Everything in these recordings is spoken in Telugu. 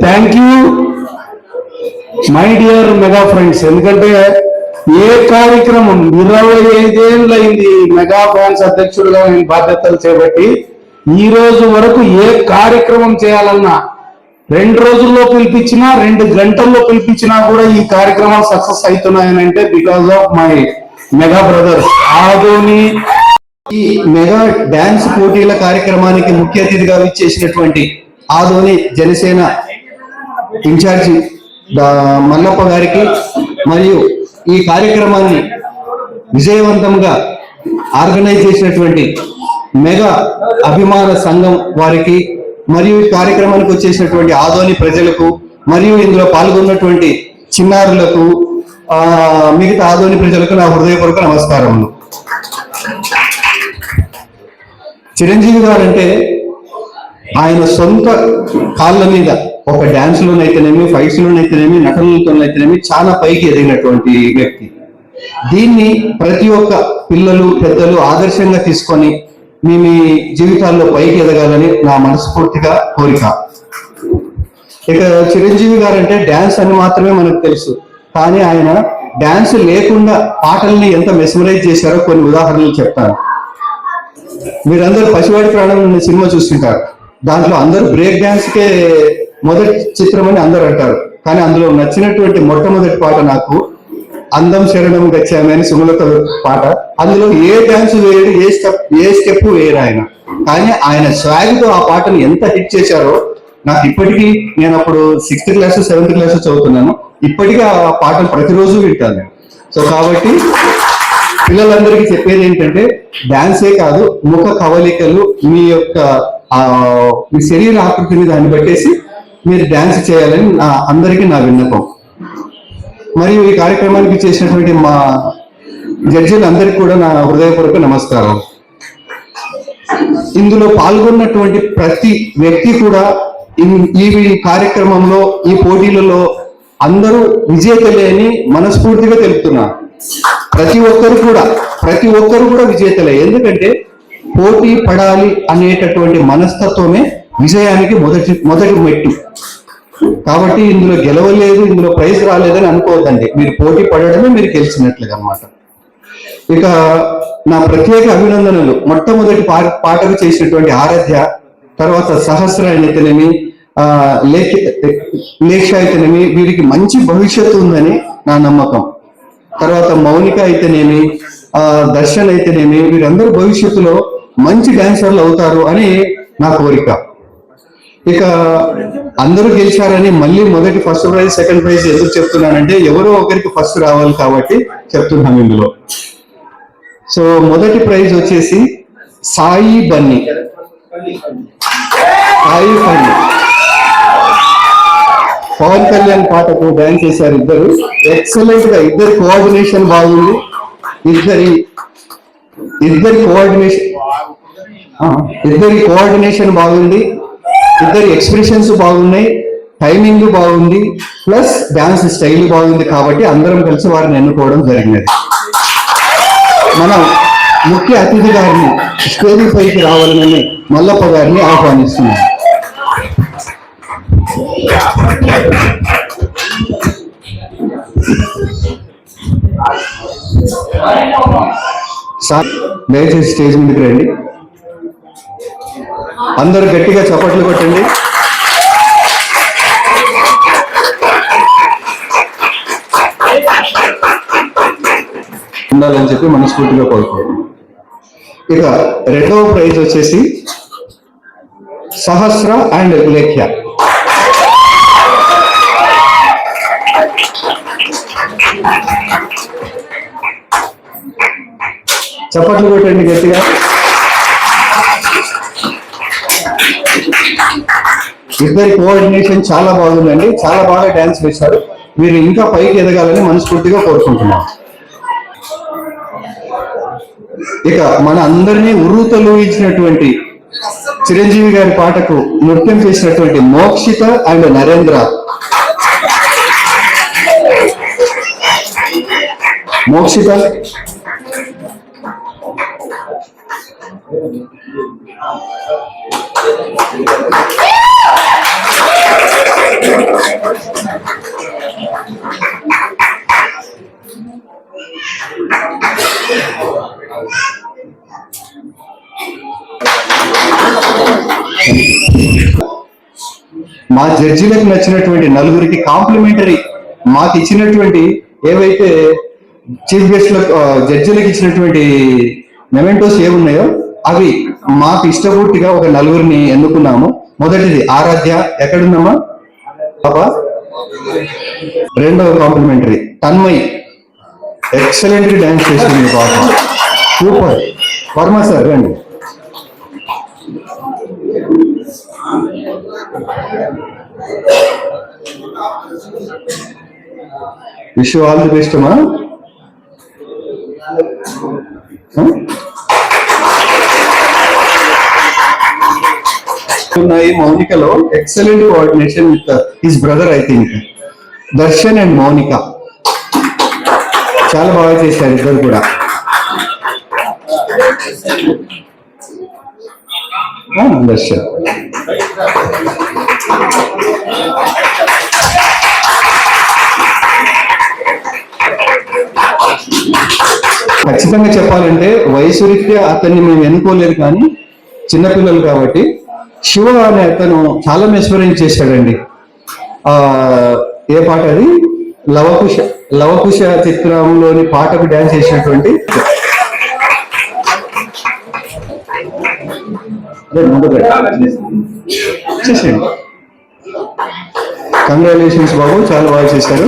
Thank you my dear mega friends ఎందుకంటే ఏ కార్యక్రమం ఇరవై ఐదేళ్ళైంది మెగా ఫ్యాన్స్ అధ్యక్షుడిగా నేను బాధ్యతలు చేపట్టి ఈ రోజు వరకు ఏ కార్యక్రమం చేయాలన్నా రెండు రోజుల్లో పిలిపించినా రెండు గంటల్లో పిలిపించినా కూడా ఈ కార్యక్రమాలు సక్సెస్ అవుతున్నాయని అంటే because of my mega brothers Adoni ఈ మెగా డాన్స్ పోటీల కార్యక్రమానికి ముఖ్య అతిథిగా విచ్చేసినటువంటి ఆదోని జనసేన ఇన్ఛార్జి మల్లప్ప గారికి మరియు ఈ కార్యక్రమాన్ని విజయవంతంగా ఆర్గనైజ్ చేసినటువంటి మెగా అభిమాన సంఘం వారికి మరియు ఈ కార్యక్రమానికి వచ్చేసినటువంటి ఆదోని ప్రజలకు మరియు ఇందులో పాల్గొన్నటువంటి చిన్నారులకు మిగతా ఆదోని ప్రజలకు నా హృదయపూర్వక నమస్కారములు. చిరంజీవి గారు అంటే ఆయన సొంత కాళ్ళ మీద ఒక డాన్స్ లోనైతేనేమి ఫైట్స్ లోనైతేనేమి నటనలతోనైతేనేమి చాలా పైకి ఎదిగినటువంటి వ్యక్తి. దీన్ని ప్రతి ఒక్క పిల్లలు పెద్దలు ఆదర్శంగా తీసుకొని మీ మీ జీవితాల్లో పైకి ఎదగాలని నా మనస్ఫూర్తిగా కోరిక. ఇక చిరంజీవి గారు అంటే డాన్స్ అని మాత్రమే మనకు తెలుసు. కానీ ఆయన డాన్స్ లేకుండా పాటల్ని ఎంత మెస్మరైజ్ చేశారో కొన్ని ఉదాహరణలు చెప్తాను. మీరందరూ పసివాడి ప్రాణం సినిమా చూస్తుంటారు. దాంట్లో అందరూ బ్రేక్ డ్యాన్స్కే మొదటి చిత్రం అని అందరూ అంటారు. కానీ అందులో నచ్చినటువంటి మొట్టమొదటి పాట నాకు అందం శరణం గచ్చామే అని సుమలత పాట. అందులో ఏ డాన్స్ వేయడు ఏ స్టెప్ ఏ స్టెప్ వేయరు ఆయన. కానీ ఆయన స్వాగ్తో ఆ పాటను ఎంత హిట్ చేశారో నాకు ఇప్పటికీ నేను అప్పుడు సిక్స్త్ క్లాస్ సెవెంత్ క్లాస్ చదువుతున్నాను. ఇప్పటికీ ఆ పాటను ప్రతిరోజు వింటాను. సో కాబట్టి పిల్లలందరికీ చెప్పేది ఏంటంటే డాన్సే కాదు ముఖ కవలికలు మీ యొక్క ఆ, మీ శరీర ఆకృతిని దాన్ని బట్టేసి మీరు డాన్స్ చేయాలని నా అందరికీ నా విన్నపం. మరియు ఈ కార్యక్రమానికి చేసినటువంటి మా జడ్జీలందరికీ కూడా నా హృదయపూర్వక నమస్కారం. ఇందులో పాల్గొన్నటువంటి ప్రతి వ్యక్తి కూడా ఈ కార్యక్రమంలో ఈ పోటీలలో అందరూ విజేతలే అని మనస్ఫూర్తిగా తెలుపుతున్నారు ప్రతి ఒక్కరు కూడా ప్రతి ఒక్కరు కూడా విజేతలే. ఎందుకంటే పోటీ పడాలి అనేటటువంటి మనస్తత్వమే విజయానికి మొదటి మొదటి మెట్టు. కాబట్టి ఇందులో గెలవలేదు ఇందులో ప్రైజ్ రాలేదని అనుకోవద్దండి. మీరు పోటీ పడడమే మీరు గెలిచినట్లుగా అన్నమాట ఇక నా ప్రత్యేక అభినందనలు. మొట్టమొదటి పా- పాటకు చేసినటువంటి ఆరాధ్య తర్వాత సహస్ర అయితేనేమి ఆ లేఖ లేఖ అయితేనేమి వీరికి మంచి భవిష్యత్తు ఉందని నా నమ్మకం. తర్వాత మౌనిక అయితేనేమి ఆ దర్శన్ అయితేనేమి వీరందరూ భవిష్యత్తులో మంచి డాన్సర్లు అవుతారు అని నా కోరిక. ఇక అందరూ గెలిచారని మళ్ళీ మొదటి ఫస్ట్ ప్రైజ్ సెకండ్ ప్రైజ్ ఎందుకు చెప్తున్నానంటే ఎవరో ఒకరికి ఫస్ట్ రావాలి కాబట్టి చెప్తున్నాం ఇందులో. సో మొదటి ప్రైజ్ వచ్చేసి సాయి బన్నీ. సాయి బన్నీ. పవన్ కళ్యాణ్ పాటకు డాన్స్ చేశారు ఇద్దరు. ఎక్సలెంట్గా ఇద్దరి కోఆర్డినేషన్ బాగుంది. ఇద్దరి ఇద్దరి కోఆర్డినేషన్ ఇద్దరి కోఆర్డినేషన్ బాగుంది. ఇద్దరి ఎక్స్ప్రెషన్స్ బాగున్నాయి టైమింగ్ బాగుంది ప్లస్ డాన్స్ స్టైల్ బాగుంది కాబట్టి అందరం కలిసి వారిని ఎన్నుకోవడం జరిగినది. మనం ముఖ్య అతిథి గారిని స్టేజీ పైకి రావాలని మల్లప్ప గారిని ఆహ్వానిస్తున్నాం. సార్ దయచేసి స్టేజ్ మీదకి రండి. అందరూ గట్టిగా చప్పట్లు కొట్టండి. ఉండాలని చెప్పి మనస్ఫూర్తిగా కోరుకోండి ఇక రెండవ ప్రైజ్ వచ్చేసి సహస్ర అండ్ లేఖ్య. చప్పట్లు కొట్టండి గట్టిగా. ఇద్దరి కోఆర్డినేషన్ చాలా బాగుందండి. చాలా బాగా డాన్స్ వేశారు. మీరు ఇంకా పైకి ఎదగాలని మనస్ఫూర్తిగా కోరుకుంటున్నాం. ఇక మన అందరినీ ఉరుతలు ఇచ్చినటువంటి చిరంజీవి గారి పాటకు నృత్యం చేసినటువంటి మోక్షిత అండ్ నరేంద్ర. మోక్షిత. మా జడ్జిలకు నచ్చినటువంటి నలుగురికి కాంప్లిమెంటరీ మాకు ఇచ్చినటువంటి ఏవైతే చీఫ్ గెస్ట్ జడ్జిలకు ఇచ్చినటువంటి మెమెంటోస్ ఏమున్నాయో అవి మాకు ఇష్టపూర్తిగా ఒక నలుగురిని ఎన్నుకున్నాము. మొదటిది ఆరాధ్య ఎక్కడున్నామా పాప? రెండవ కాంప్లిమెంటరీ తన్మయ్. ఎక్సలెంట్ డాన్స్ చేసింది పాప. సూపర్ వర్మ సార్ రండి. విష్ ఆల్ ది బెస్ట్ అమ్మా ఉన్నాయి మౌనికలో excellent coordination with his brother I think Darshan and Mounika. చాలా బాగా చేశారు ఇద్దరు కూడా. దర్శన్ ఖచ్చితంగా చెప్పాలంటే వయసు రీత్యా అతన్ని మేము ఎన్నుకోలేదు కానీ చిన్నపిల్లలు కాబట్టి శివ అనే అతను చాలా మెస్మరైజ్ చేశాడండి. ఆ ఏ పాట అది? లవకుశ లవకుశ చిత్రంలోని పాటకు డాన్స్ చేసినటువంటి అదే ముందుకు రండి. చేసేయండి. కంగ్రాచులేషన్స్ బాబు చాలా బాగా చేశారు.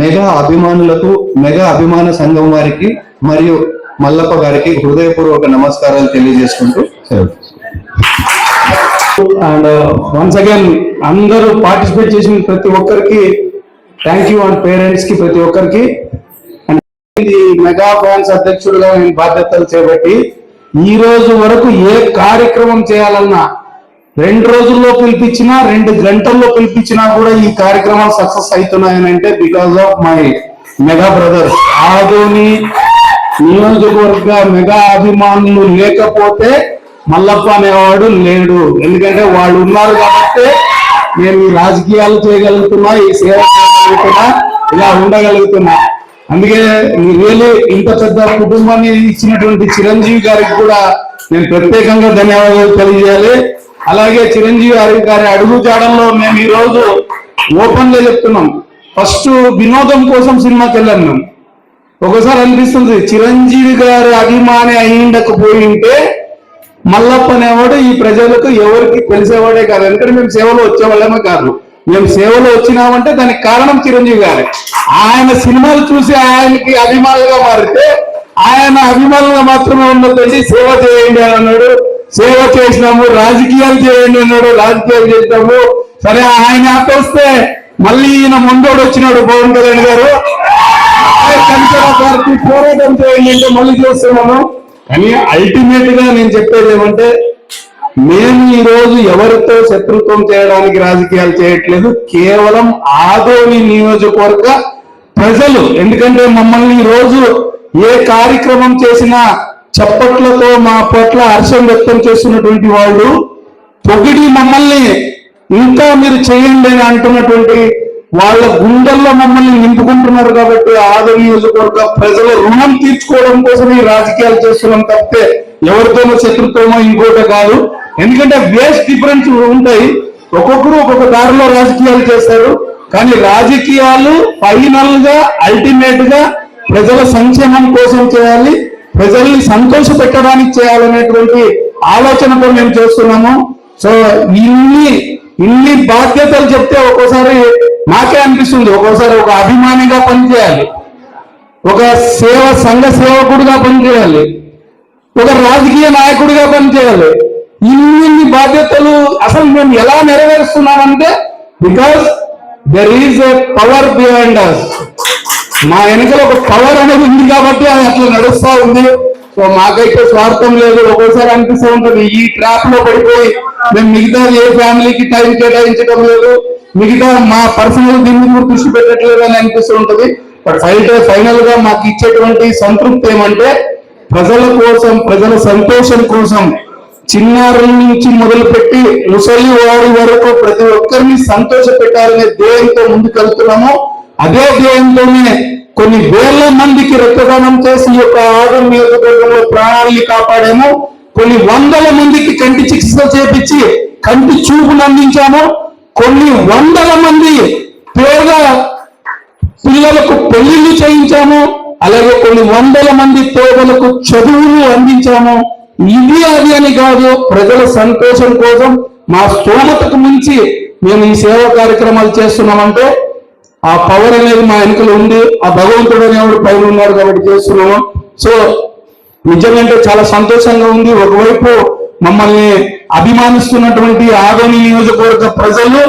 మెగా అభిమానులకు మెగా అభిమాన సంఘం వారికి మరియు మల్లప్ప గారికి హృదయపూర్వక నమస్కారాలు తెలియజేసుకుంటూ అండ్ వన్స్ అగైన్ అందరూ పార్టిసిపేట్ చేసిన ప్రతి ఒక్కరికి థ్యాంక్ యూ అండ్ పేరెంట్స్కి ప్రతి ఒక్కరికి. ఇది మెగా ఫ్యాన్స్ అధ్యక్షుడిగా నేను బాధ్యతలు చేపట్టి ఈ రోజు వరకు ఏ కార్యక్రమం చేయాలన్నా రెండు రోజుల్లో పిలిపించినా రెండు గంటల్లో పిలిపించినా కూడా ఈ కార్యక్రమాలు సక్సెస్ అవుతున్నాయని అంటే because of my mega brothers Adoni నియోజకవర్గ మెగా అభిమానులు లేకపోతే మల్లప్ప అనేవాడు లేడు. ఎందుకంటే వాళ్ళు ఉన్నారు కాబట్టి నేను ఈ రాజకీయాలు చేయగలుగుతున్నా ఈ సేవ చేయగలుగుతున్నా ఇలా ఉండగలుగుతున్నా. అందుకే రియలీ ఇంత పెద్ద కుటుంబాన్ని ఇచ్చినటువంటి చిరంజీవి గారికి కూడా నేను ప్రత్యేకంగా ధన్యవాదాలు తెలియజేయాలి. అలాగే చిరంజీవి గారి గారి అడుగు జాడంలో మేము ఈ రోజు ఓపెన్గా చెప్తున్నాం. ఫస్ట్ వినోదం కోసం సినిమాకి వెళ్ళాం మేము. ఒకసారి అనిపిస్తుంది చిరంజీవి గారి అభిమాని అయిండకపోయి ఉంటే మల్లప్ప అనేవాడు ఈ ప్రజలకు ఎవరికి తెలిసేవాడే కాదు. ఎందుకంటే మేము సేవలో వచ్చేవాళ్ళమే కాదు. మేము సేవలో వచ్చినామంటే దానికి కారణం చిరంజీవి గారే. ఆయన సినిమాలు చూసి ఆయనకి అభిమానులుగా మారితే ఆయన అభిమానులుగా మాత్రమే ఉన్నదండి సేవ చేయండి అని అన్నాడు. సేవ చేసినాము రాజకీయాలు చేయండి అన్నాడు రాజకీయాలు చేసినాము సరే ఆయన ఆపేస్తే మళ్ళీ ఈయన ముందోడు వచ్చినాడు పవన్ కళ్యాణ్ గారు. పార్టీ పోరాటం చేయండి అంటే మళ్ళీ చేస్తున్నాము. కానీ అల్టిమేట్గా నేను చెప్పేది ఏమంటే మేము ఈ రోజు ఎవరితో శత్రుత్వం చేయడానికి రాజకీయాలు చేయట్లేదు కేవలం ఆదోని నియోజకవర్గ ప్రజలు ఎందుకంటే మమ్మల్ని రోజు ఏ కార్యక్రమం చేసినా చప్పట్లతో మా పట్ల హర్షం వ్యక్తం చేస్తున్నటువంటి వాళ్ళు పొగిడి మమ్మల్ని ఇంకా మీరు చేయండి అని అంటున్నటువంటి వాళ్ళ గుండెల్లో మమ్మల్ని నింపుకుంటున్నారు కాబట్టి ఆద నియోజకవర్గ ప్రజల రుణం తీర్చుకోవడం కోసం ఈ రాజకీయాలు చేస్తున్నాం తప్పితే ఎవరితోనో శత్రుత్వమో ఇంకోటో కాదు. ఎందుకంటే వేస్ట్ డిఫరెన్స్ ఉంటాయి. ఒక్కొక్కరు ఒక్కొక్క దారిలో రాజకీయాలు చేస్తారు. కానీ రాజకీయాలు ఫైనల్గా అల్టిమేట్గా ప్రజల సంక్షేమం కోసం చేయాలి ప్రజల్ని సంతోష పెట్టడానికి చేయాలనేటువంటి ఆలోచనతో మేము చేస్తున్నాము. సో ఇన్ని ఇన్ని బాధ్యతలు చెప్తే ఒక్కోసారి నాకే అనిపిస్తుంది. ఒక్కోసారి ఒక అభిమానిగా పనిచేయాలి ఒక సేవ సంఘ సేవకుడిగా పనిచేయాలి ఒక రాజకీయ నాయకుడిగా పనిచేయాలి. ఇన్ని బాధ్యతలు అసలు మేము ఎలా నెరవేరుస్తున్నామంటే because there is a power behind us మా వెనుకల ఒక పవర్ అనేది ఉంది కాబట్టి అది అట్లా నడుస్తా ఉంది. సో మాకైతే స్వార్థం లేదు. ఒక్కోసారి అనిపిస్తూ ఉంటుంది ఈ ట్రాప్లో పడిపోయి మేము మిగతా ఏ ఫ్యామిలీకి టైం కేటాయించడం లేదు. మిగతా మా పర్సనల్ దీని మీద కూడా దృష్టి పెట్టట్లేదు అని అనిపిస్తూ ఉంటుంది. బట్ ఫైట్ ఫైనల్గా మాకు ఇచ్చేటువంటి సంతృప్తి ఏమంటే ప్రజల కోసం ప్రజల సంతోషం కోసం చిన్నారుల నుంచి మొదలుపెట్టి ముసలి వారి వరకు ప్రతి ఒక్కరిని సంతోష పెట్టాలనే ధ్యేయంతో ముందుకెళ్తున్నాము. అదే ధ్యేయంతోనే కొన్ని వేల మందికి రక్తదానం చేసి ఈ యొక్క ఆరోగ్యంలో నియోజకవర్గంలో ప్రాణాలని కాపాడాము. కొన్ని వందల మందికి కంటి చికిత్స చేపించి కంటి చూపును అందించాము. కొన్ని వందల మంది పేద పిల్లలకు పెళ్ళిళ్ళు చేయించాము. అలాగే కొన్ని వందల మంది పేదలకు చదువులు అందించాము. ఇది అది అని కాదు ప్రజల సంతోషం కోసం మా స్తోమతకు మించి మేము ఈ సేవా కార్యక్రమాలు చేస్తున్నామంటే ఆ పవర్ అనేది మా వెనుకలు ఉంది ఆ భగవంతుడు అనేవాడు పైన ఉన్నాడు కాబట్టి చేస్తున్నాము. సో నిజమంటే చాలా సంతోషంగా ఉంది. ఒకవైపు మమ్మల్ని అభిమానిస్తున్నటువంటి ఆదోని నియోజకవర్గ ప్రజలు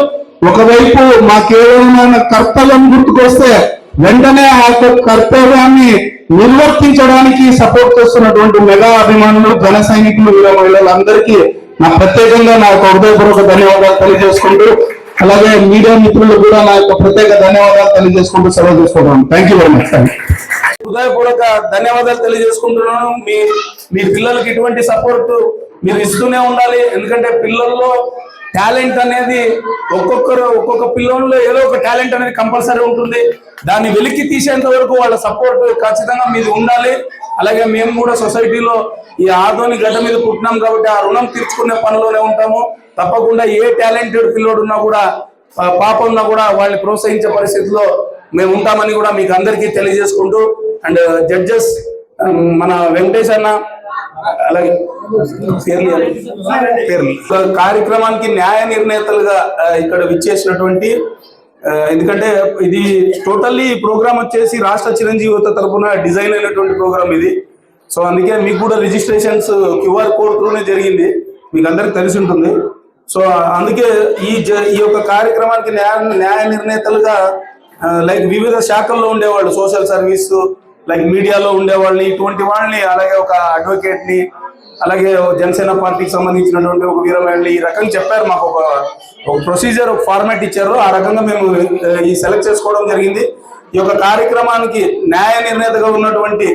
ఒకవైపు మాకేమైనా కర్తవ్యం గుర్తుకొస్తే వెంటనే ఆ యొక్క కర్తవ్యాన్ని నిర్వర్తించడానికి సపోర్ట్ చేస్తున్నటువంటి మెగా అభిమానులు ఘన సైనికులు వీర మహిళలందరికీ నా ప్రత్యేకంగా నా యొక్క హృదయపూర్వక ధన్యవాదాలు తెలియజేసుకుంటూ అలాగే మీడియా మిత్రులకు కూడా నా యొక్క ప్రత్యేక ధన్యవాదాలు తెలియజేసుకుంటూ సెలవు తీసుకుంటాను థ్యాంక్ యూ వెరీ మచ్ హృదయపూర్వక ధన్యవాదాలు తెలియజేసుకుంటున్నాను. మీ మీ పిల్లలకి ఇటువంటి సపోర్ట్ మీరు ఇస్తూనే ఉండాలి. ఎందుకంటే పిల్లల్లో టాలెంట్ అనేది ఒక్కొక్కరు ఒక్కొక్క పిల్లల్లో ఏదో ఒక టాలెంట్ అనేది కంపల్సరీ ఉంటుంది. దాన్ని వెలికి తీసేంత వరకు వాళ్ళ సపోర్ట్ ఖచ్చితంగా మీది ఉండాలి. అలాగే మేము కూడా సొసైటీలో ఈ ఆదోని గడ్డ మీద పుట్టినాం కాబట్టి ఆ రుణం తీర్చుకునే పనిలోనే ఉంటాము. తప్పకుండా ఏ టాలెంటెడ్ పిల్లోడు ఉన్నా కూడా పాప ఉన్నా కూడా వాళ్ళని ప్రోత్సహించే పరిస్థితిలో మేము ఉంటామని కూడా మీకు అందరికీ తెలియజేసుకుంటూ అండ్ జడ్జెస్ మన వెంకటేష్ అన్న అలాగే పేర్లు పేర్లు. సో కార్యక్రమానికి న్యాయ నిర్ణేతలుగా ఇక్కడ విచ్చేసినటువంటి ఎందుకంటే ఇది టోటల్లీ ప్రోగ్రామ్ వచ్చేసి రాష్ట్ర చిరంజీవి యువత తరపున డిజైన్ అయినటువంటి ప్రోగ్రామ్ ఇది. సో అందుకే మీకు కూడా రిజిస్ట్రేషన్స్ క్యూఆర్ కోడ్ త్రూనే జరిగింది. మీకు అందరికి తెలిసి ఉంటుంది. సో అందుకే ఈ జ- ఈ యొక్క కార్యక్రమానికి న్యాయ న్యాయ నిర్ణేతలుగా లైక్ వివిధ శాఖల్లో ఉండేవాళ్ళు సోషల్ సర్వీస్ లైక్ మీడియాలో ఉండే వాళ్ళని ఇటువంటి వాళ్ళని అలాగే ఒక అడ్వకేట్ని అలాగే జనసేన పార్టీకి సంబంధించినటువంటి ఒక వీరమహిళని ఈ రకంగా చెప్పారు. మాకు ఒక ఒక ప్రొసీజర్ ఒక ఫార్మాట్ ఇచ్చారు. ఆ రకంగా మేము ఈ సెలెక్ట్ చేసుకోవడం జరిగింది. ఈ యొక్క కార్యక్రమానికి న్యాయ నిర్ణేతగా ఉన్నటువంటి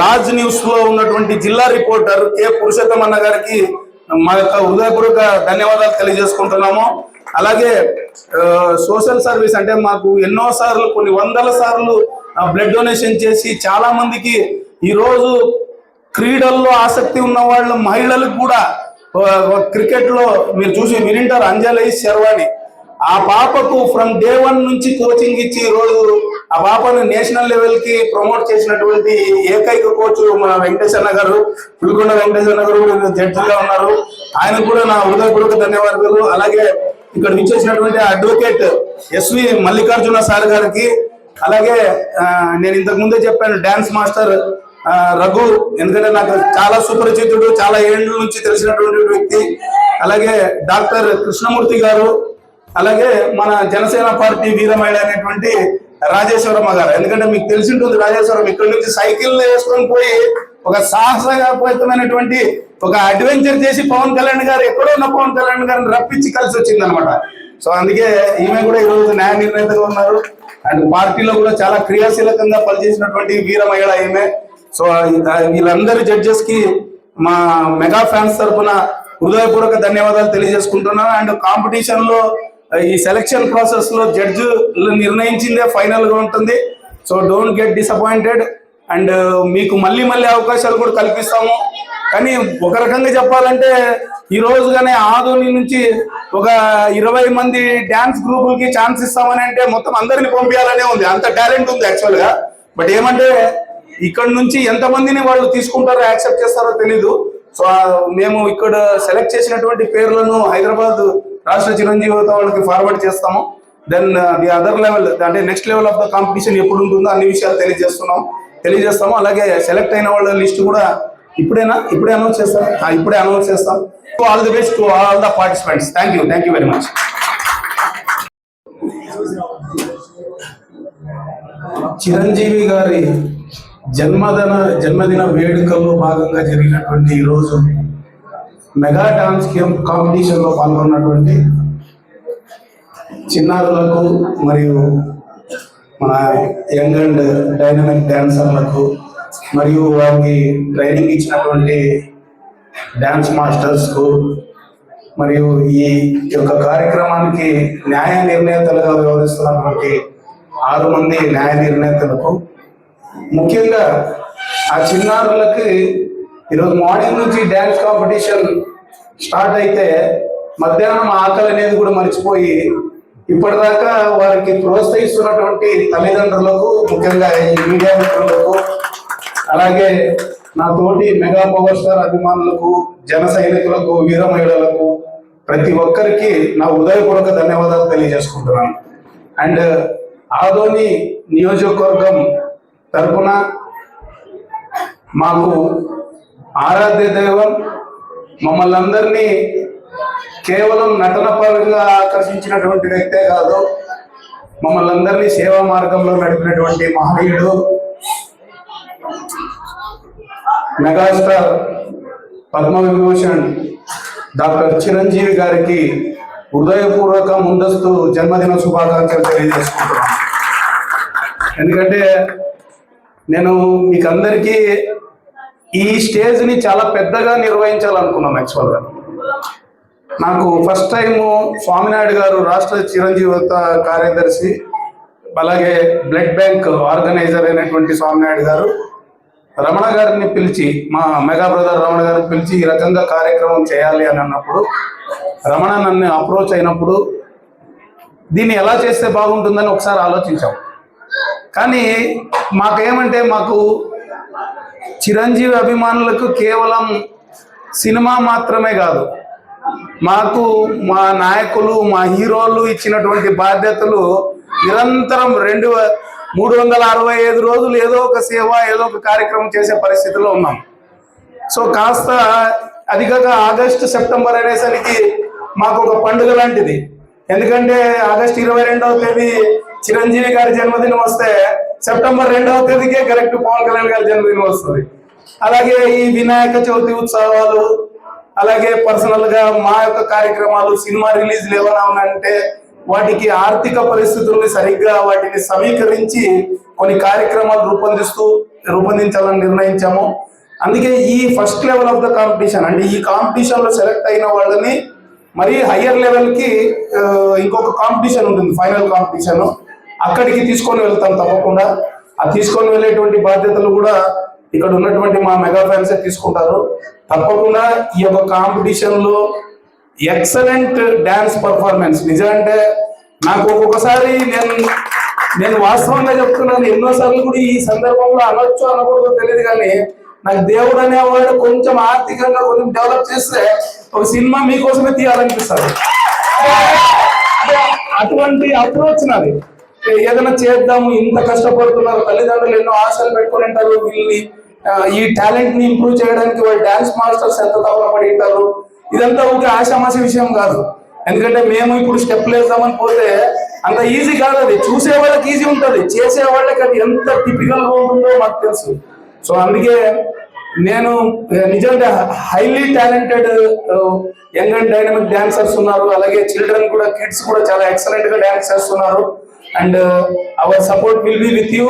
రాజ్ న్యూస్లో ఉన్నటువంటి జిల్లా రిపోర్టర్ కె. పురుషోత్తం అన్న గారికి మా యొక్క హృదయపూర్వక ధన్యవాదాలు తెలియజేసుకుంటున్నాము. అలాగే సోషల్ సర్వీస్ అంటే మాకు ఎన్నో సార్లు కొన్ని వందల సార్లు బ్లడ్ డొనేషన్ చేసి చాలా మందికి ఈరోజు క్రీడల్లో ఆసక్తి ఉన్న వాళ్ళ మహిళలకు కూడా క్రికెట్లో మీరు చూసి వినింటారు అంజలి శర్వాణి. ఆ పాపకు ఫ్రమ్ డే వన్ నుంచి కోచింగ్ ఇచ్చి ఈ రోజు ఆ పాపను నేషనల్ లెవెల్కి ప్రమోట్ చేసినటువంటి ఏకైక కోచ్ మన వెంకటేశ్వర గారు పులికొండ వెంకటేశ్వర గారు జడ్జిగా ఉన్నారు. ఆయన కూడా నా హృదయపూర్వక ధన్యవాదాలు. అలాగే ఇక్కడ విచ్చేసినటువంటి అడ్వకేట్ ఎస్వి మల్లికార్జున సార్ గారికి అలాగే నేను ఇంతకు ముందే చెప్పాను డాన్స్ మాస్టర్ రఘు. ఎందుకంటే నాకు చాలా సుపరిచితుడు చాలా ఏళ్ళ నుంచి తెలిసినటువంటి వ్యక్తి. అలాగే డాక్టర్ కృష్ణమూర్తి గారు అలాగే మన జనసేన పార్టీ వీరమైన అనేటువంటి రాజేశ్వరమ్మ గారు. ఎందుకంటే మీకు తెలిసి ఉంటుంది రాజేశ్వరం ఇక్కడ నుంచి సైకిల్ వేసుకొని పోయి ఒక సాహసమైనటువంటి ఒక అడ్వెంచర్ చేసి పవన్ కళ్యాణ్ గారు ఎక్కడో ఉన్న పవన్ కళ్యాణ్ గారిని రప్పించి కలిసి వచ్చింది అనమాట సో అందుకే ఈమె కూడా ఈరోజు న్యాయ నిర్ణేతగా ఉన్నారు. అండ్ పార్టీలో కూడా చాలా క్రియాశీలకంగా పనిచేసినటువంటి వీర మహిళ ఈమె. సో వీళ్ళందరి జడ్జెస్కి మా మెగా ఫ్యాన్స్ తరఫున హృదయపూర్వక ధన్యవాదాలు తెలియజేసుకుంటున్నాను. అండ్ కాంపిటీషన్లో ఈ సెలక్షన్ ప్రాసెస్లో జడ్జి నిర్ణయించిందే ఫైనల్గా ఉంటుంది. So don't get disappointed and మీకు మళ్ళీ మళ్ళీ అవకాశాలు కూడా కల్పిస్తాము. కానీ ఒక రకంగా చెప్పాలంటే ఈ రోజుగానే ఆధుని నుంచి ఒక ఇరవై మంది డ్యాన్స్ గ్రూపులకి ఛాన్స్ ఇస్తామని అంటే మొత్తం అందరిని పంపించాలనే ఉంది. అంత టాలెంట్ ఉంది యాక్చువల్గా. బట్ ఏమంటే ఇక్కడ నుంచి ఎంత మందిని వాళ్ళు తీసుకుంటారో యాక్సెప్ట్ చేస్తారో తెలీదు. సో మేము ఇక్కడ సెలెక్ట్ చేసినటువంటి పేర్లను హైదరాబాద్ రాష్ట్ర చిరంజీవితో వాళ్ళకి ఫార్వర్డ్ చేస్తాము. దెన్ ది అదర్ లెవెల్ అంటే next level of the competition ఎప్పుడు ఉంటుందో అన్ని విషయాలు తెలియజేస్తున్నాం. తెలియజేస్తాము. అలాగే సెలెక్ట్ అయిన వాళ్ళ లిస్ట్ కూడా ఇప్పుడేనా? ఇప్పుడే అనౌన్స్ చేస్తాం? ఇప్పుడే అనౌన్స్ చేస్తాం. All the best to all the participants thank you thank you very much Chiranjeevi గారి జన్మదిన జన్మదిన వేడుకల్లో భాగంగా జరిగినటువంటి ఈ రోజు మెగా డాన్స్ గేమ్ కాంపిటీషన్లో పాల్గొన్నటువంటి చిన్నారులకు మరియు మన యంగ్ అండ్ డైనమిక్ డాన్సర్లకు మరియు వారికి ట్రైనింగ్ ఇచ్చినటువంటి డ్యాన్స్ మాస్టర్స్కు మరియు ఈ యొక్క కార్యక్రమానికి న్యాయ నిర్ణేతలుగా వ్యవహరిస్తున్నటువంటి ఆరు మంది న్యాయ నిర్ణేతలకు ముఖ్యంగా ఆ చిన్నారులకి ఈరోజు మార్నింగ్ నుంచి డ్యాన్స్ కాంపిటీషన్ స్టార్ట్ అయితే మధ్యాహ్నం ఆకలి అనేది కూడా మర్చిపోయి ఇప్పటిదాకా వారికి ప్రోత్సహిస్తున్నటువంటి తల్లిదండ్రులకు ముఖ్యంగా ఈ మీడియా మిత్రులకు అలాగే నా తోటి మెగా పవర్ స్టార్ అభిమానులకు జన సైనికులకు వీరమహిళలకు ప్రతి ఒక్కరికి నా హృదయపూర్వక ధన్యవాదాలు తెలియజేసుకుంటున్నాను. అండ్ ఆదోని నియోజకవర్గం తరపున మాకు ఆరాధ్య దైవం మమ్మల్ని అందరినీ కేవలం నటన పరంగా ఆకర్షించినటువంటి వ్యక్తే కాదు మమ్మల్ని అందరినీ సేవా మార్గంలో నడిపినటువంటి మహనీయుడు. మెగాస్టార్ పద్మవిభూషణ్ డాక్టర్ చిరంజీవి గారికి హృదయపూర్వక ముందస్తు జన్మదిన శుభాకాంక్షలు తెలియజేసుకుంటున్నాను. ఎందుకంటే నేను మీకు అందరికీ ఈ స్టేజ్ని చాలా పెద్దగా నిర్వహించాలనుకున్నాను యాక్చువల్గా. నాకు ఫస్ట్ టైం స్వామినాయుడు గారు రాష్ట్ర చిరంజీవత కార్యదర్శి అలాగే బ్లడ్ బ్యాంక్ ఆర్గనైజర్ అయినటువంటి స్వామినాయుడు గారు రమణ గారిని పిలిచి మా మెగా బ్రదర్ రమణ గారిని పిలిచి ఈ రకంగా కార్యక్రమం చేయాలి అని అన్నప్పుడు రమణ నన్ను అప్రోచ్ అయినప్పుడు దీన్ని ఎలా చేస్తే బాగుంటుందని ఒకసారి ఆలోచించాం. కానీ మాకేమంటే మాకు చిరంజీవి అభిమానులకు కేవలం సినిమా మాత్రమే కాదు మాకు మా నాయకులు మా హీరోలు ఇచ్చినటువంటి బాధ్యతలు నిరంతరం రెండు మూడు వందల అరవై ఐదు రోజులు ఏదో ఒక సేవ ఏదో ఒక కార్యక్రమం చేసే పరిస్థితిలో ఉన్నాం. సో కాస్త అది ఆగస్టు సెప్టెంబర్ అనేసరికి మాకు ఒక పండుగ లాంటిది. ఎందుకంటే ఆగస్టు ఇరవై రెండవ తేదీ చిరంజీవి గారి జన్మదినం వస్తే సెప్టెంబర్ రెండవ తేదీకే కరెక్ట్ పవన్ కళ్యాణ్ గారి జన్మదినం వస్తుంది. అలాగే ఈ వినాయక చవితి ఉత్సవాలు అలాగే పర్సనల్గా మా యొక్క కార్యక్రమాలు సినిమా రిలీజ్ ఏమైనా ఉన్నాయంటే వాటికి ఆర్థిక పరిస్థితుల్ని సరిగ్గా వాటిని సమీకరించి కొన్ని కార్యక్రమాలు రూపొందిస్తూ రూపొందించాలని నిర్ణయించాము. అందుకే ఈ first level of the competition అంటే ఈ కాంపిటీషన్లో సెలెక్ట్ అయిన వాళ్ళని మరి హయ్యర్ లెవెల్కి ఇంకొక కాంపిటీషన్ ఉంటుంది ఫైనల్ కాంపిటీషన్ అక్కడికి తీసుకొని వెళ్తాం తప్పకుండా. ఆ తీసుకొని వెళ్ళేటువంటి బాధ్యతలు కూడా ఇక్కడ ఉన్నటువంటి మా మెగా ఫ్యాన్సే తీసుకుంటారు. తప్పకుండా ఈ యొక్క కాంపిటీషన్లో ఎక్సలెంట్ డాన్స్ పర్ఫార్మెన్స్. నిజమంటే నాకు ఒక్కొక్కసారి నేను నేను వాస్తవంగా చెప్తున్నాను ఎన్నోసార్లు కూడా ఈ సందర్భంలో అనొచ్చు అనకూడదు తెలియదు కానీ నాకు దేవుడు అనేవాడు కొంచెం ఆర్థికంగా కొంచెం డెవలప్ చేస్తే ఒక సినిమా మీకోసమే తీయాలనిపిస్తారు అటువంటి అప్రోచ్ నాది. ఏదైనా చేద్దాము ఇంత కష్టపడుతున్నారు తల్లిదండ్రులు ఎన్నో ఆశలు పెట్టుకుని ఉంటారు వీళ్ళని ఈ టాలెంట్ని ఇంప్రూవ్ చేయడానికి వాళ్ళు డాన్స్ మాస్టర్స్ ఎంత తపన పడి ఉంటారు ఇదంతా ఒక ఆశామాస విషయం కాదు. ఎందుకంటే మేము ఇప్పుడు స్టెప్లు వేద్దామని పోతే అంత ఈజీ కాదు అది. చూసే వాళ్ళకి ఈజీ ఉంటుంది. చేసే వాళ్ళకి అది ఎంత టిపికల్గా ఉంటుందో మాకు తెలుసు. సో అందుకే నేను నిజంగా highly talented young and dynamic dancers ఉన్నారు. అలాగే చిల్డ్రన్ కూడా కిడ్స్ కూడా చాలా ఎక్సలెంట్గా డాన్స్ చేస్తున్నారు. And our support will be with you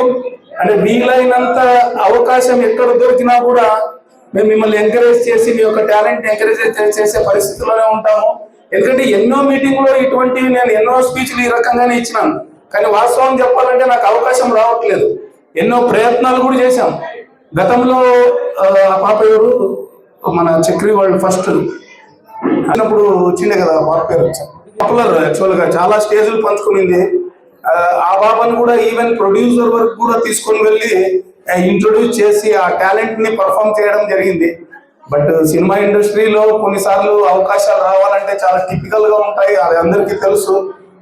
అంటే వీలైనంత అవకాశం ఎక్కడ దొరికినా కూడా మేము మిమ్మల్ని ఎంకరేజ్ చేసి మీ యొక్క టాలెంట్ ఎంకరేజ్ చేసే పరిస్థితుల్లోనే ఉంటాము. ఎందుకంటే ఎన్నో మీటింగ్లో ఇటువంటివి నేను ఎన్నో స్పీచ్లు ఈ రకంగానే ఇచ్చినాను. కానీ వాస్తవం చెప్పాలంటే నాకు అవకాశం రావట్లేదు. ఎన్నో ప్రయత్నాలు కూడా చేశాం. గతంలో పాప ఎవరు? మన చక్రి వాళ్ళు ఫస్ట్ అన్నప్పుడు వచ్చిండే కదా పాప పేరు పాపులర్ యాక్చువల్గా చాలా స్టేజ్లు పంచుకునింది. ఆ, ఆ బాబాను కూడా ఈవెన్ ప్రొడ్యూసర్ వరకు కూడా తీసుకొని వెళ్ళి ఇంట్రొడ్యూస్ చేసి ఆ టాలెంట్ని పర్ఫామ్ చేయడం జరిగింది. బట్ సినిమా ఇండస్ట్రీలో కొన్నిసార్లు అవకాశాలు రావాలంటే చాలా టిపికల్గా ఉంటాయి అది అందరికీ తెలుసు.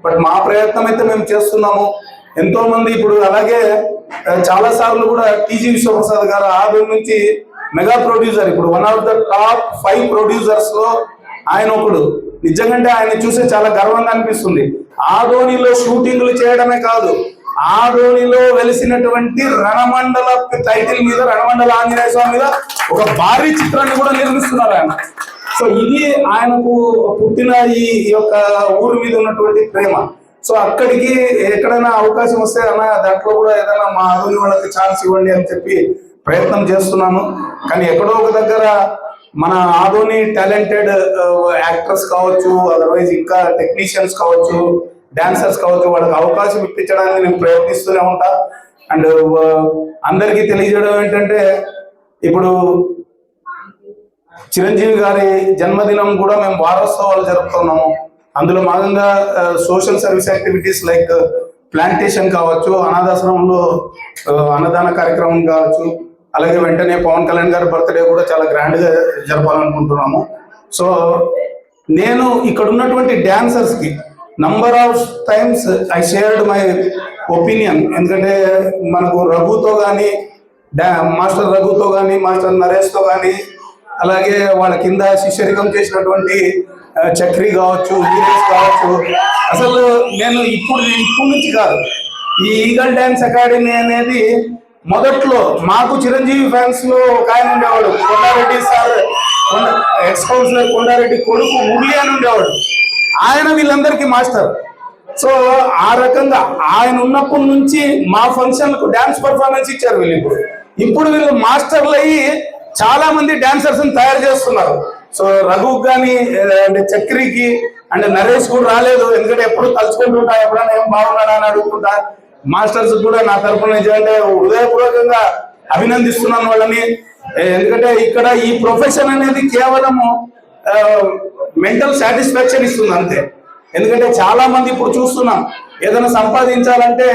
బట్ మా ప్రయత్నం అయితే మేము చేస్తున్నాము. ఎంతో మంది ఇప్పుడు అలాగే చాలా సార్లు కూడా టీజీ విశ్వప్రసాద్ గారు ఆదోని నుంచి మెగా ప్రొడ్యూసర్ ఇప్పుడు one of the top five ప్రొడ్యూసర్స్లో ఆయన ఒకడు. నిజంగా ఆయన చూస్తే చాలా గర్వంగా అనిపిస్తుంది. ఆధోనిలో షూటింగ్లు చేయడమే కాదు ఆదోనిలో వెలిసినటువంటి రణమండల టైటిల్ మీద రణమండల ఆంజనేయ స్వామి మీద ఒక భారీ చిత్రాన్ని కూడా నిర్మిస్తున్నారు ఆయన. సో ఇది ఆయనకు పుట్టిన ఈ యొక్క ఊరి మీద ఉన్నటువంటి ప్రేమ. సో అక్కడికి ఎక్కడైనా అవకాశం వస్తే అన్న దాంట్లో కూడా ఏదైనా మా ఆదోని వాళ్ళకి ఛాన్స్ ఇవ్వండి అని చెప్పి ప్రయత్నం చేస్తున్నాను. కానీ ఎక్కడో ఒక దగ్గర మన ఆధోని టాలెంటెడ్ యాక్టర్స్ కావచ్చు అదర్వైజ్ ఇంకా టెక్నీషియన్స్ కావచ్చు డాన్సర్స్ కావచ్చు వాళ్ళకి అవకాశం ఇప్పించడానికి నేను ప్రయత్నిస్తూనే ఉంటా. అండ్ అందరికీ తెలియజేయడం ఏంటంటే ఇప్పుడు చిరంజీవి గారి జన్మదినం కూడా మేము వారోత్సవాలు జరుపుతున్నాము. అందులో భాగంగా social service activities like plantation కావచ్చు అనాథాశ్రమంలో అన్నదాన కార్యక్రమం కావచ్చు అలాగే వెంటనే పవన్ కళ్యాణ్ గారి బర్త్డే కూడా చాలా గ్రాండ్గా జరపాలనుకుంటున్నాము. సో నేను ఇక్కడ ఉన్నటువంటి డ్యాన్సర్స్కి number of times I shared my opinion ఎందుకంటే మనకు రఘుతో కానీ మాస్టర్ రఘుతో కానీ మాస్టర్ నరేష్తో కానీ అలాగే వాళ్ళ కింద శిష్యరికం చేసినటువంటి చక్రి కావచ్చు వీరేష్ కావచ్చు. అసలు నేను ఇప్పుడు ఇప్పుడు నుంచి కాదు. ఈ ఈగల్ డ్యాన్స్ అకాడమీ అనేది మొదట్లో మాకు చిరంజీవి ఫ్యాన్స్లో ఒక ఆయన ఉండేవాడు Kondareddy sir ex councillor Kondareddy కొడుకు మురళి అని ఉండేవాడు. ఆయన వీళ్ళందరికీ మాస్టర్. సో ఆ రకంగా ఆయన ఉన్నప్పటి నుంచి మా ఫంక్షన్లకు డ్యాన్స్ పర్ఫార్మెన్స్ ఇచ్చారు వీళ్ళు ఇప్పుడు. ఇప్పుడు వీళ్ళు మాస్టర్లు అయ్యి చాలా మంది డాన్సర్స్ తయారు చేస్తున్నారు. సో రఘువు కానీ అంటే చక్రికి అంటే నరేష్ కూడా రాలేదు. ఎందుకంటే ఎప్పుడు తలుచుకుంటుంటా ఎప్పుడైనా ఏం బాగున్నాడా అని అడుగుతుంటా. మాస్టర్స్ కూడా నా తరఫున నుంచి అంటే హృదయపూర్వకంగా అభినందిస్తున్నాను వాళ్ళని. ఎందుకంటే ఇక్కడ ఈ ప్రొఫెషన్ అనేది కేవలము మెంటల్ సాటిస్ఫాక్షన్ ఇస్తుంది అంతే. ఎందుకంటే చాలా మంది ఇప్పుడు చూస్తున్నాం ఏదైనా సంపాదించాలంటే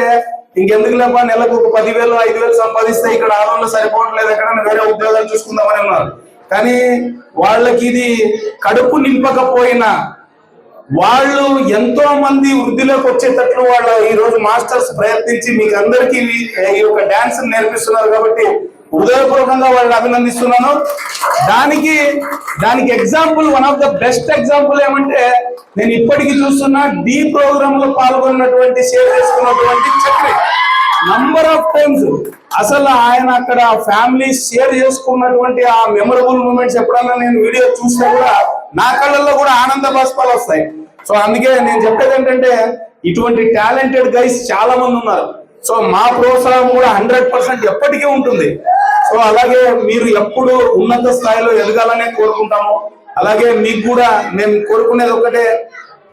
ఇంకెందుకు లేపా నెలకు ఒక పదివేలు ఐదు వేలు సంపాదిస్తే ఇక్కడ ఆరు సరిపోవట్లేదు ఎక్కడైనా వేరే ఉద్యోగాలు చూసుకుందామని ఉన్నారు కానీ వాళ్ళకి ఇది కడుపు నింపకపోయినా వాళ్ళు ఎంతో మంది వృద్ధిలోకి వచ్చేటట్లు వాళ్ళు ఈ రోజు మాస్టర్స్ ప్రయత్నించి మీకు అందరికీ ఈ- ఈ యొక్క డాన్స్ నేర్పిస్తున్నారు కాబట్టి హృదయపూర్వకంగా వాళ్ళని అభినందిస్తున్నాను. దానికి దానికి example one of the best example ఏమంటే నేను ఇప్పటికీ చూస్తున్నా డి ప్రోగ్రామ్లో పాల్గొన్నటువంటి షేర్ చేసుకున్నటువంటి చక్రి. నంబర్ ఆఫ్ టైమ్స్ అసలు ఆయన అక్కడ ఫ్యామిలీ షేర్ చేసుకున్నటువంటి ఆ మెమరబుల్ మూమెంట్స్ ఎప్పుడన్నా నేను వీడియో చూస్తే కూడా నా కళ్ళల్లో కూడా ఆనంద బాష్పాలు వస్తాయి. సో అందుకే నేను చెప్పేది ఏంటంటే ఇటువంటి టాలెంటెడ్ గైస్ చాలా మంది ఉన్నారు. సో మా ప్రోత్సాహం కూడా హండ్రెడ్ పర్సెంట్ ఎప్పటికీ ఉంటుంది. సో అలాగే మీరు ఎప్పుడు ఉన్నత స్థాయిలో ఎదగాలనే కోరుకుంటాము. అలాగే మీకు కూడా మేము కోరుకునేది ఒకటే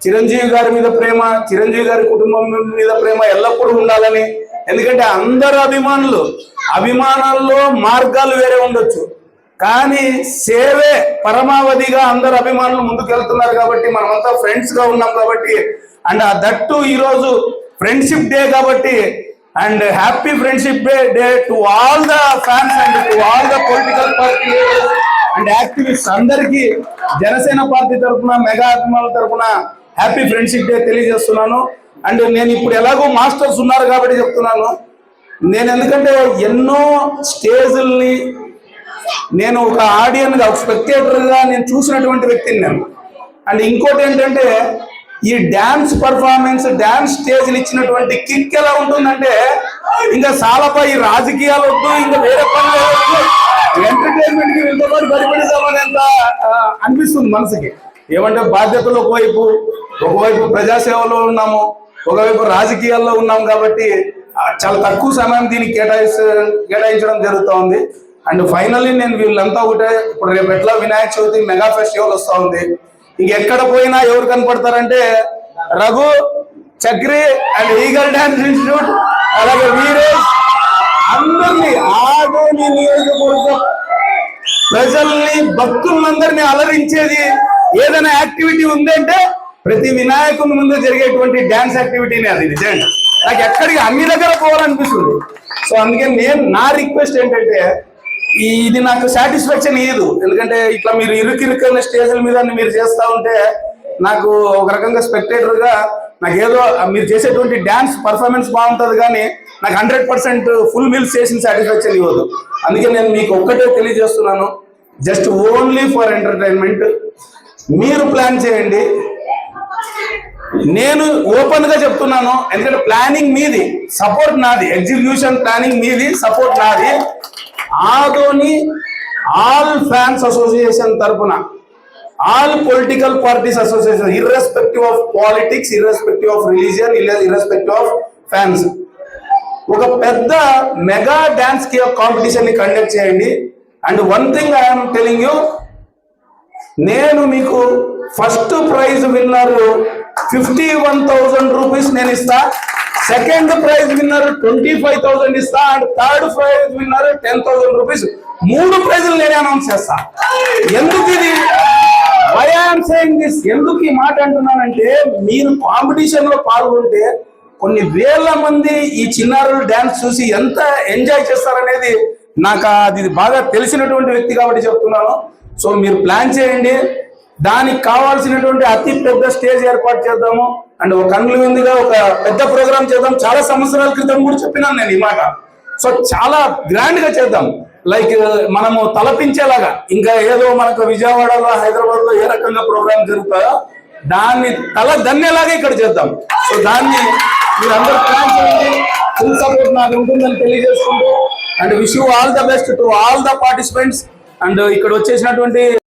చిరంజీవి గారి మీద ప్రేమ చిరంజీవి గారి కుటుంబం మీద ప్రేమ ఎల్లప్పుడూ ఉండాలని. ఎందుకంటే అందరు అభిమానులు అభిమానాల్లో మార్గాలు వేరే ఉండొచ్చు. కానీ సేవే పరమావధిగా అందరు అభిమానులు ముందుకు వెళ్తున్నారు కాబట్టి మనమంతా ఫ్రెండ్స్గా ఉన్నాం కాబట్టి. అండ్ ఆ దట్టు ఈరోజు ఫ్రెండ్షిప్ డే కాబట్టి and happy friendship day day to all the fans and to all the political party and activist అందరికీ జనసేన పార్టీ తరఫున మెగా అభిమానుల తరఫున హ్యాపీ ఫ్రెండ్షిప్ డే తెలియజేస్తున్నాను. అండ్ నేను ఇప్పుడు ఎలాగో మాస్టర్స్ ఉన్నారు కాబట్టి చెప్తున్నాను. నేను ఎందుకంటే ఎన్నో స్టేజ్ల్ని నేను ఒక ఆడియన్గా ఒక నేను చూసినటువంటి వ్యక్తిని నేను. అండ్ ఇంకోటి ఏంటంటే ఈ డ్యాన్స్ పర్ఫార్మెన్స్ డ్యాన్స్ స్టేజ్లు ఇచ్చినటువంటి కిక్ ఎలా ఉంటుందంటే ఇంకా చాలాపై ఈ రాజకీయాలు వద్దు ఇంకా వేరే పనులు వద్దు. ఎంటర్టైన్మెంట్కి వీళ్ళతో పాటు ఎంత అనిపిస్తుంది మనసుకి. ఏమంటే బాధ్యతలు ఒకవైపు ఒకవైపు ప్రజాసేవలో ఉన్నాము ఒకవైపు రాజకీయాల్లో ఉన్నాం కాబట్టి చాలా తక్కువ సమయం దీన్ని కేటాయిస్ కేటాయించడం జరుగుతూ ఉంది అండ్ ఫైనల్లీ నేను వీళ్ళంతా ఒకటే ఇప్పుడు రేపు ఎట్లా వినాయక చవితి మెగా ఫెస్టివల్ వస్తూ ఉంది. ఇంకెక్కడ పోయినా ఎవరు కనపడతారంటే Raghu Chakri and eagle dance institute. అలాగే వీరేష్. అందరినీ ఆదోని నియోజకవర్గం ప్రజల్ని భక్తులందరినీ అలరించేది ఏదైనా యాక్టివిటీ ఉందంటే ప్రతి వినాయకుని ముందు జరిగేటువంటి డాన్స్ యాక్టివిటీనే అది నిజంగా. నాకు ఎక్కడికి అన్ని దగ్గర పోవాలనిపిస్తుంది. సో అందుకే నేను నా రిక్వెస్ట్ ఏంటంటే ఇది నాకు సాటిస్ఫాక్షన్ ఇయ్యదు. ఎందుకంటే ఇట్లా మీరు ఇరుకిరుకైన స్టేజ్ల మీద మీరు చేస్తా ఉంటే నాకు ఒక రకంగా స్పెక్టేటర్గా నాకు ఏదో మీరు చేసేటువంటి డ్యాన్స్ పర్ఫార్మెన్స్ బాగుంటుంది కానీ నాకు హండ్రెడ్ పర్సెంట్ ఫుల్ మీల్స్ చేసిన సాటిస్ఫాక్షన్ ఇవ్వదు. అందుకే నేను మీకు ఒక్కటే తెలియజేస్తున్నాను. జస్ట్ ఓన్లీ ఫర్ ఎంటర్టైన్మెంట్ మీరు ప్లాన్ చేయండి. నేను ఓపెన్గా చెప్తున్నాను. ఎందుకంటే ప్లానింగ్ మీది సపోర్ట్ నాది. ఎగ్జిక్యూషన్ ప్లానింగ్ మీది సపోర్ట్ నాది. ఆదోని ఆల్ ఫ్యాన్స్ అసోసియేషన్ తరపున all political parties association irrespective of politics irrespective of religion irrespective of fans ఒక పెద్ద మెగా డాన్స్కి కాంపిటీషన్ని కండక్ట్ చేయండి. And one thing I'm telling you నేను మీకు first prize winner fifty one thousand rupees నేను ఇస్తా. Second prize winner twenty five thousand ఇస్తా. And third prize winner ten thousand rupees. మూడు ప్రైజులు నేనే అనౌన్స్ చేస్తా. ఎందుకు ఇది? వై సేయింగ్ దిస్ ఎందుకు ఈ మాట అంటున్నానంటే మీరు కాంపిటీషన్లో పాల్గొంటే కొన్ని వేల మంది ఈ చిన్నారులు డాన్స్ చూసి ఎంత ఎంజాయ్ చేస్తారనేది నాకు అది బాగా తెలిసినటువంటి వ్యక్తి కాబట్టి చెప్తున్నాను. సో మీరు ప్లాన్ చేయండి. దానికి కావాల్సినటువంటి అతి పెద్ద స్టేజ్ ఏర్పాటు చేద్దాము. అండ్ ఒక కండ్ల విందుగా ఒక పెద్ద ప్రోగ్రామ్ చేద్దాం. చాలా సంవత్సరాల క్రితం కూడా చెప్పినాను నేను ఈ మాట. సో చాలా గ్రాండ్గా చేద్దాం. లైక్ మనము తలపించేలాగా ఇంకా ఏదో మనకు విజయవాడలో హైదరాబాద్లో ఏ రకంగా ప్రోగ్రామ్ జరుగుతాయో దాన్ని తల దన్నేలాగా ఇక్కడ చేద్దాం. సో దాన్ని మీరు ప్లాన్ చేయండి ఫుల్ సపోర్ట్ నాకు ఉంటుందని తెలియజేసుకుంటూ and wish you all the best to all the participants and ఇక్కడ వచ్చేసినటువంటి